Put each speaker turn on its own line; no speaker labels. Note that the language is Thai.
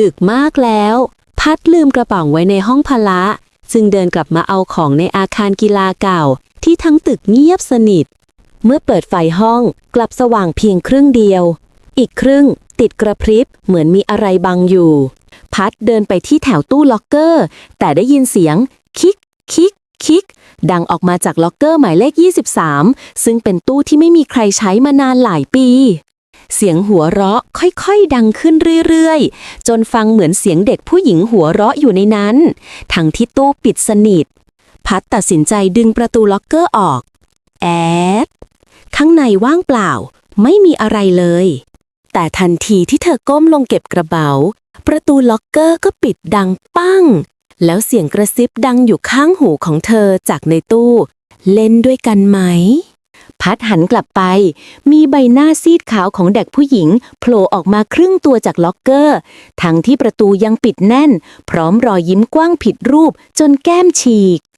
ดึกมากแล้ว พัดลืมกระเป๋าไว้ในห้องพละ จึงเดินกลับมาเอาของในอาคารกีฬาเก่า ที่ทั้งตึกเงียบสนิท เมื่อเปิดไฟห้องกลับสว่างเพียงครึ่งเดียว อีกครึ่งติดกระพริบเหมือนมีอะไรบังอยู่ พัดเดินไปที่แถวตู้ล็อกเกอร์ แต่ได้ยินเสียง คิก คิก คิก ดังออกมาจากล็อกเกอร์หมายเลข 23 ซึ่งเป็นตู้ที่ไม่มีใครใช้มานานหลายปี เสียงหัวเราะค่อยๆ ดังขึ้นเรื่อยๆ จนฟังเหมือนเสียงเด็กผู้หญิงหัวเราะอยู่ในนั้น ทั้งที่ตู้ปิดสนิท พัดตัดสินใจดึงประตูล็อกเกอร์ออก แอด ข้างในว่างเปล่า ไม่มีอะไรเลย แต่ทันทีที่เธอก้มลงเก็บกระเป๋า ประตูล็อกเกอร์ก็ปิดดังปั้ง แล้วเสียงกระซิบดังอยู่ข้างหูของเธอจากในตู้ เล่นด้วยกันไหม พัดหันกลับไป มีใบหน้าซีดขาวของเด็กผู้หญิงโผล่ออกมาครึ่งตัวจากล็อกเกอร์ ทั้งที่ประตูยังปิดแน่น พร้อมรอยยิ้มกว้างผิดรูปจนแก้มฉีก